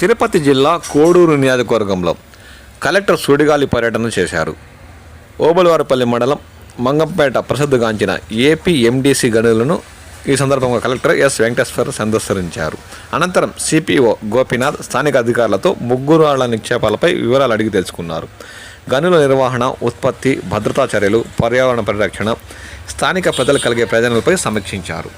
తిరుపతి జిల్లా కోడూరు నియోజకవర్గంలో కలెక్టర్ సుడిగాలి పర్యటన చేశారు. ఓబులవారిపల్లి మండలం మంగంపేట ప్రసిద్ధిగాంచిన ఏపీ ఎండిసి గనులను ఈ సందర్భంగా కలెక్టర్ ఎస్ వెంకటేశ్వర్ సందర్శించారు. అనంతరం సిపిఓ గోపీనాథ్ స్థానిక అధికారులతో ముగ్గురు ఆళ్ళ నిక్షేపాలపై వివరాలు అడిగి తెలుసుకున్నారు. గనుల నిర్వహణ ఉత్పత్తి భద్రతా చర్యలు పర్యావరణ పరిరక్షణ స్థానిక ప్రజలు కలిగే ప్రయోజనాలపై సమీక్షించారు.